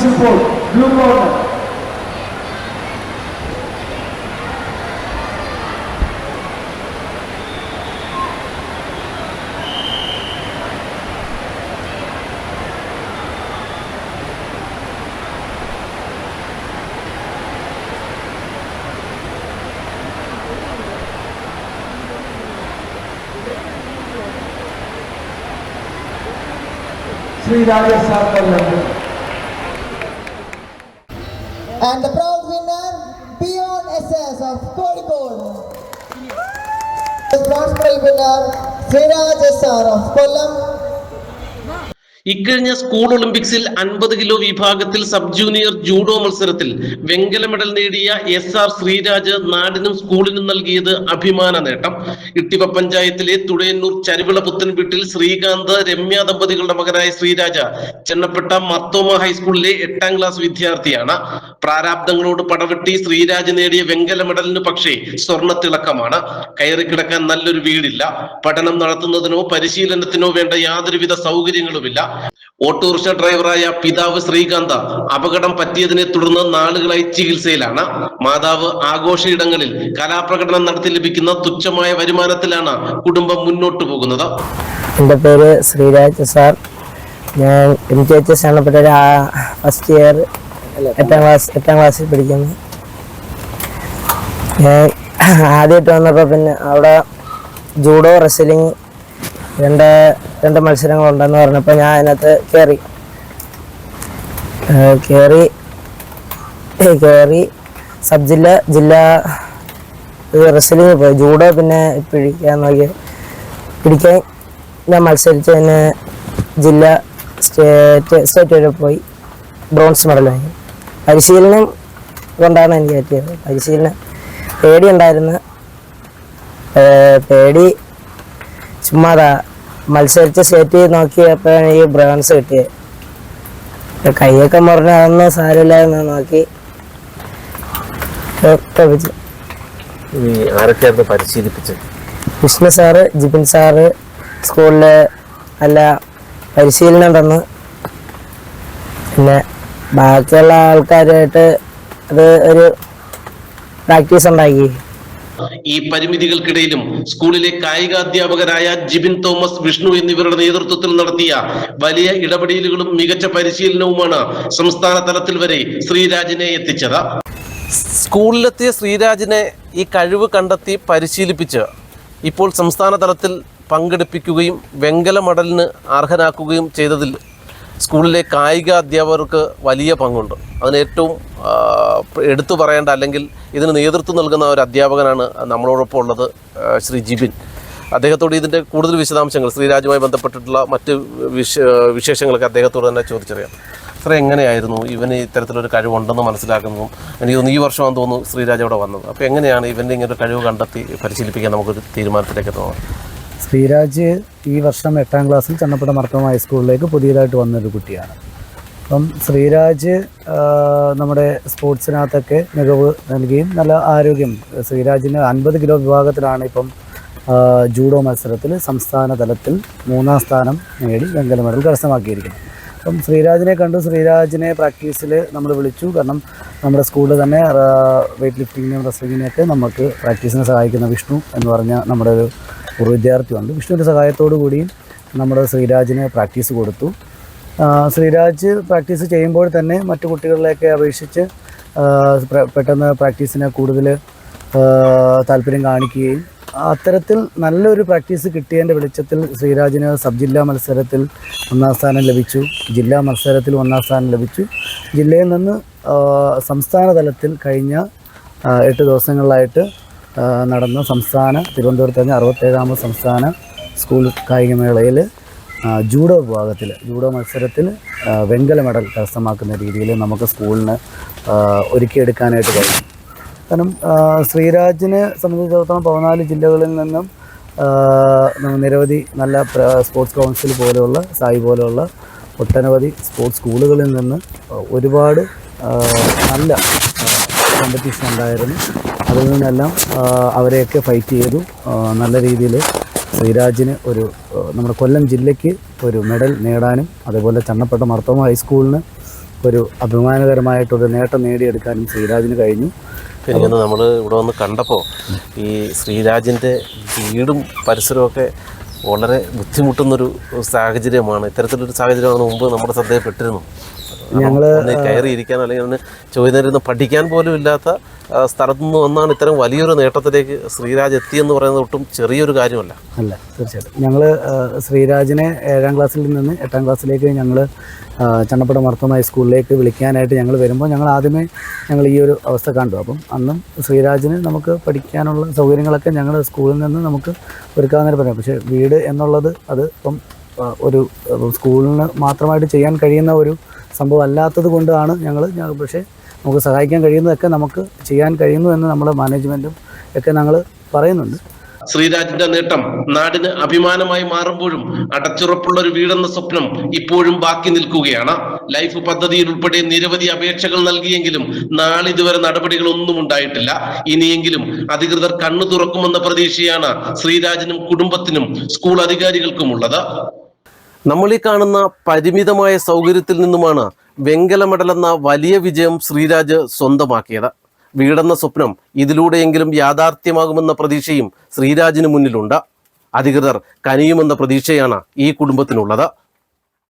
Conservation Board, blue corner. And the proud winner, Beyond SS of Kozhikode. The bronze medal winner, Sriraj SR of Kollam. ഇക്കഴിഞ്ഞ school ഒളിമ്പിക്സിൽ അൻപത് kilo വിഭാഗത്തിൽ sub junior judo മത്സരത്തിൽ വെങ്കല medal നേടിയ S R Sreeraj നാടിനും സ്കൂളിനും നൽകിയത് അഭിമാന നേട്ടം. ഇട്ടിവ പഞ്ചായത്തിലെ തുഴയന്നൂർ ചരുവിള പുത്തൻ വീട്ടിൽ ശ്രീകാന്ത് രമ്യ ദമ്പതികളുടെ മകനായ ശ്രീരാജ ചെന്നപ്പെട്ട മർത്തോമ ഹൈസ്കൂളിലെ എട്ടാം ക്ലാസ് വിദ്യാർത്ഥിയാണ്. പ്രാരാബ്ദങ്ങളോട് പടവെട്ടി ശ്രീരാജ് നേടിയ വെങ്കല മെഡലിന് പക്ഷേ സ്വർണത്തിളക്കമാണ് കയറി കിടക്കാൻ നല്ലൊരു വീടില്ല. പഠനം നടത്തുന്നതിനോ പരിശീലനത്തിനോ വേണ്ട യാതൊരുവിധ സൗകര്യങ്ങളുമില്ല. ഓട്ടോറിക്ഷ ഡ്രൈവറായ പിതാവ് ശ്രീകാന്ത അപകടം പറ്റിയതിനെ തുടർന്ന് നാളുകളായി ചികിത്സയിലാണ്. മാതാവ് ആഘോഷയിടങ്ങളിൽ കലാപ്രകടനം നടത്തി ലഭിക്കുന്ന തുച്ഛമായ വരുമാനത്തിലാണ് കുടുംബം മുന്നോട്ടു പോകുന്നത്. എന്റെ പേര് ശ്രീരാജ് സാർ. ഞാൻ എം ജി എച്ച് എസ് ആണ് ഫസ്റ്റ് ഇയർ എട്ടാം ക്ലാസ് എട്ടാം ക്ലാസ്സിൽ പഠിക്കുന്നു. ഞാൻ ആദ്യമായിട്ട് വന്നപ്പോൾ പിന്നെ അവിടെ ജൂഡോ റെസ്ലിംഗ് രണ്ട് രണ്ട് മത്സരങ്ങളുണ്ടെന്ന് പറഞ്ഞപ്പോൾ ഞാൻ അതിനകത്ത് കയറി കയറി കയറി സബ് ജില്ല ജില്ലാ റെസ്ലിംഗ് പോയി. ജൂഡോ പിന്നെ പിടിക്കാൻ നോക്കി. പിടിക്കാൻ ഞാൻ മത്സരിച്ച് തന്നെ ജില്ല സ്റ്റേറ്റ് സ്റ്റേറ്റ് വരെ പോയി. ബ്രോൺസ് മെഡൽ വാങ്ങി. പരിശീലനം കൊണ്ടാണ് എനിക്ക് പറ്റിയത് പരിശീലനം പേടി ഉണ്ടായിരുന്നു പേടി. ചുമ്മാതാ. മത്സരിച്ച് സ്റ്റേറ്റ് നോക്കിയപ്പോഴാണ് ഈ ബ്രോൺസ് കിട്ടിയത് കൈയൊക്കെ മുറിഞ്ഞ അതൊന്നും സാരമില്ല എന്ന് നോക്കി. തോപ്പിച്ചു. ആരൊക്കെയായിരുന്നു പരിശീലിപ്പിച്ചത്? വിഷ്ണു സാറ് ജിബിൻ സാറ് സ്കൂളിലെ നല്ല പരിശീലനം തന്നു. പിന്നെ ബാക്കിയുള്ള ആൾക്കാരുമായിട്ട് അത് ഒരു പ്രാക്ടീസ് ഉണ്ടാക്കി. ഈ പരിമിതികൾക്കിടയിലും സ്കൂളിലെ കായികാധ്യാപകരായ ജിബിൻ തോമസ് വിഷ്ണു എന്നിവരുടെ നേതൃത്വത്തിൽ നടത്തിയ വലിയ ഇടപെടലുകളും മികച്ച പരിശീലനവുമാണ് സംസ്ഥാന തലത്തിൽ വരെ ശ്രീരാജിനെ എത്തിച്ചത്. സ്കൂളിലെത്തിയ ശ്രീരാജിനെ ഈ കഴിവ് കണ്ടെത്തി പരിശീലിപ്പിച്ച് ഇപ്പോൾ സംസ്ഥാന തലത്തിൽ പങ്കെടുപ്പിക്കുകയും വെങ്കല മെഡലിന് അർഹനാക്കുകയും ചെയ്തതിൽ സ്കൂളിലെ കായിക അധ്യാപകർക്ക് വലിയ പങ്കുണ്ട്. അതിന് ഏറ്റവും എടുത്തു പറയേണ്ട അല്ലെങ്കിൽ ഇതിന് നേതൃത്വം നൽകുന്ന ഒരു അധ്യാപകനാണ് നമ്മളോടൊപ്പം ഉള്ളത് ശ്രീ ജിബിൻ. അദ്ദേഹത്തോട് ഇതിന്റെ കൂടുതൽ വിശദാംശങ്ങൾ ശ്രീരാജുമായി ബന്ധപ്പെട്ടിട്ടുള്ള മറ്റ് വിശ വിശേഷങ്ങളൊക്കെ അദ്ദേഹത്തോട് തന്നെ ചോദിച്ചറിയാം. സാറേ എങ്ങനെയായിരുന്നു? ഇവന് ഇത്തരത്തിലൊരു കഴിവുണ്ടെന്ന് മനസ്സിലാക്കുന്നതും എനിക്ക് തോന്നുന്നു ഈ വർഷമാണെന്ന് തോന്നുന്നു ശ്രീരാജ് അവിടെ വന്നത്. അപ്പോൾ എങ്ങനെയാണ് ഇവന്റെ ഇങ്ങനൊരു കഴിവ് കണ്ടെത്തി പരിശീലിപ്പിക്കാൻ നമുക്കൊരു തീരുമാനത്തിലേക്ക് തോന്നുന്നത് ശ്രീരാജ് ഈ വർഷം എട്ടാം ക്ലാസ്സിൽ ചന്നപ്പട്ട മർത്തമ ഹൈസ്കൂളിലേക്ക് പുതിയതായിട്ട് വന്നൊരു കുട്ടിയാണ്. അപ്പം ശ്രീരാജ് നമ്മുടെ സ്പോർട്സിനകത്തൊക്കെ മികവ് നൽകിയും നല്ല ആരോഗ്യം. ശ്രീരാജിന് അൻപത് കിലോ വിഭാഗത്തിലാണ് ഇപ്പം ജൂഡോ മത്സരത്തിൽ സംസ്ഥാന തലത്തിൽ മൂന്നാം സ്ഥാനം നേടി വെങ്കല മെഡൽ കരസ്ഥമാക്കിയിരിക്കുന്നത് അപ്പം ശ്രീരാജിനെ കണ്ടു. ശ്രീരാജിനെ പ്രാക്ടീസിൽ നമ്മൾ വിളിച്ചു. കാരണം നമ്മുടെ സ്കൂളിൽ തന്നെ വെയ്റ്റ് ലിഫ്റ്റിങ്ങിനും റെസ്ലിങ്ങിനെയൊക്കെ നമുക്ക് പ്രാക്ടീസിനെ സഹായിക്കുന്ന വിഷ്ണു എന്ന് പറഞ്ഞ നമ്മുടെ ഒരു ഒരു വിദ്യാർത്ഥിയുണ്ട് വിഷ്ണുവിന്റെ സഹായത്തോടു കൂടി നമ്മുടെ ശ്രീരാജിന് പ്രാക്ടീസ് കൊടുത്തു. ശ്രീരാജ് പ്രാക്ടീസ് ചെയ്യുമ്പോൾ തന്നെ മറ്റു കുട്ടികളിലേക്ക് അപേക്ഷിച്ച് പെട്ടെന്ന് പ്രാക്ടീസിന് കൂടുതൽ താല്പര്യം കാണിക്കുകയും അത്തരത്തിൽ നല്ലൊരു പ്രാക്ടീസ് കിട്ടിയതിന്റെ വെളിച്ചത്തിൽ ശ്രീരാജിന് സബ് ജില്ലാ മത്സരത്തിൽ ഒന്നാം സ്ഥാനം ലഭിച്ചു. ജില്ലാ മത്സരത്തിൽ ഒന്നാം സ്ഥാനം ലഭിച്ചു. ജില്ലയിൽ നിന്ന് സംസ്ഥാന തലത്തിൽ കഴിഞ്ഞ എട്ട് ദിവസങ്ങളിലായിട്ട് നടന്ന സംസ്ഥാന തിരുവനന്തപുരത്ത് തന്നെ അറുപത്തേഴാമത് സംസ്ഥാന സ്കൂൾ കായികമേളയിൽ ജൂഡോ വിഭാഗത്തിൽ ജൂഡോ മത്സരത്തിൽ വെങ്കല മെഡൽ കരസ്ഥമാക്കുന്ന രീതിയിൽ നമുക്ക് സ്കൂളിന് ഒരുക്കിയെടുക്കാനായിട്ട് കഴിയും. കാരണം ശ്രീരാജിനെ സംബന്ധിച്ചിടത്തോളം പതിനാല് ജില്ലകളിൽ നിന്നും നിരവധി നല്ല സ്പോർട്സ് കൗൺസിൽ പോലെയുള്ള സായി പോലെയുള്ള ഒട്ടനവധി സ്പോർട്സ് സ്കൂളുകളിൽ നിന്ന് ഒരുപാട് നല്ല കോമ്പറ്റീഷൻ ഉണ്ടായിരുന്നു. അതിൽ നിന്നെല്ലാം അവരെയൊക്കെ ഫൈറ്റ് ചെയ്തു. നല്ല രീതിയിൽ ശ്രീരാജിന് ഒരു നമ്മുടെ കൊല്ലം ജില്ലയ്ക്ക് ഒരു മെഡൽ നേടാനും അതേപോലെ ചണ്ണപ്പെട്ട മർത്തോമ ഹൈസ്കൂളിന് ഒരു അഭിമാനകരമായിട്ടൊരു നേട്ടം നേടിയെടുക്കാനും ശ്രീരാജിന് കഴിഞ്ഞു. പിന്നെ നമ്മൾ ഇവിടെ വന്ന് കണ്ടപ്പോൾ ഈ ശ്രീരാജിന്റെ വീടും പരിസരമൊക്കെ വളരെ ബുദ്ധിമുട്ടുന്നൊരു സാഹചര്യമാണ്. ഇത്തരത്തിലൊരു സാഹചര്യമാണ് മുമ്പ് നമ്മുടെ ശ്രദ്ധയിൽപ്പെട്ടിരുന്നു ഞങ്ങൾ കയറി ഇരിക്കാൻ അല്ലെങ്കിൽ ഒന്ന് ചോദ്യം പഠിക്കാൻ പോലും ഇല്ലാത്ത സ്ഥലത്തു നിന്ന് വന്നാണ് ഇത്തരം വലിയൊരു നേട്ടത്തിലേക്ക് ശ്രീരാജ് എത്തിയെന്ന് പറയുന്നത് ഒട്ടും ചെറിയൊരു കാര്യമല്ല. അല്ല തീർച്ചയായിട്ടും. ഞങ്ങൾ ശ്രീരാജിനെ ഏഴാം ക്ലാസ്സിൽ നിന്ന് എട്ടാം ക്ലാസ്സിലേക്ക് ഞങ്ങൾ ചണ്ണപ്പട മർത്തം ഹൈസ്കൂളിലേക്ക് വിളിക്കാനായിട്ട് ഞങ്ങൾ വരുമ്പോൾ ഞങ്ങൾ ആദ്യമേ ഞങ്ങൾ ഈ ഒരു അവസ്ഥ കണ്ടു. അപ്പം അന്നും ശ്രീരാജിന് നമുക്ക് പഠിക്കാനുള്ള സൗകര്യങ്ങളൊക്കെ ഞങ്ങൾ സ്കൂളിൽ നിന്ന് നമുക്ക് ഒരുക്കാവുന്നതിന് പറയാം പക്ഷേ വീട് എന്നുള്ളത് അത് ഇപ്പം ഒരു സ്കൂളിന് മാത്രമായിട്ട് ചെയ്യാൻ കഴിയുന്ന ഒരു സംഭവം അല്ലാത്തത് കൊണ്ടാണ് ഞങ്ങൾ പക്ഷേ നമുക്ക് സഹായിക്കാൻ കഴിയുന്നതൊക്കെ നമുക്ക് ചെയ്യാൻ കഴിയുന്നു എന്ന് നമ്മുടെ മാനേജ്മെന്റും ഒക്കെ ഞങ്ങൾ പറയുന്നുണ്ട്. ശ്രീരാജിന്റെ നേട്ടം നാടിന് അഭിമാനമായി മാറുമ്പോഴും അടച്ചുറപ്പുള്ള ഒരു വീടെന്ന സ്വപ്നം ഇപ്പോഴും ബാക്കി നിൽക്കുകയാണ്. ലൈഫ് പദ്ധതിയിൽ ഉൾപ്പെടെ നിരവധി അപേക്ഷകൾ നൽകിയെങ്കിലും നാളിതുവരെ നടപടികളൊന്നും ഉണ്ടായിട്ടില്ല. ഇനിയെങ്കിലും അധികൃതർ കണ്ണു തുറക്കുമെന്ന പ്രതീക്ഷയാണ് ശ്രീരാജിനും കുടുംബത്തിനും സ്കൂൾ അധികാരികൾക്കുമുള്ളത് നമ്മൾ ഈ കാണുന്ന പരിമിതമായ സൗകര്യത്തിൽ നിന്നുമാണ് വെങ്കല എന്ന വലിയ വിജയം ശ്രീരാജ് സ്വന്തമാക്കിയത്. വീടെന്ന സ്വപ്നം ഇതിലൂടെയെങ്കിലും യാഥാർത്ഥ്യമാകുമെന്ന പ്രതീക്ഷയും ശ്രീരാജിന് മുന്നിലുണ്ട്. അധികൃതർ കനിയുമെന്ന പ്രതീക്ഷയാണ് ഈ കുടുംബത്തിനുള്ളത്.